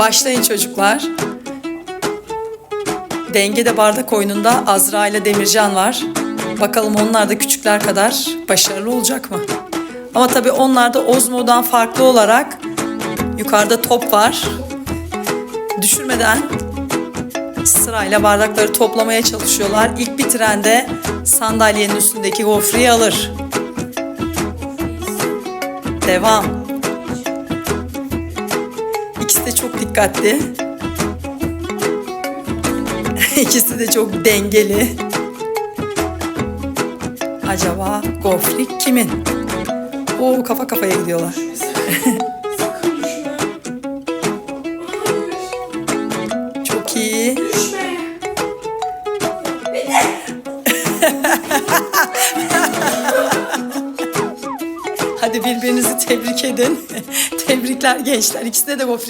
Başlayın çocuklar. Dengede bardak oyununda Azra ile Demircan var. Bakalım onlar da küçükler kadar başarılı olacak mı? Ama tabii onlar da Ozmo'dan farklı olarak yukarıda top var. Düşürmeden sırayla bardakları toplamaya çalışıyorlar. İlk bitiren de sandalyenin üstündeki gofreyi alır. Devam. İkisi de çok dikkatli. İkisi de çok dengeli. Acaba gofrik kimin? Oo kafa kafaya gidiyorlar. Çok iyi. Hadi birbirinizi tebrik edin. Tebrikler gençler. İkisine de gofret.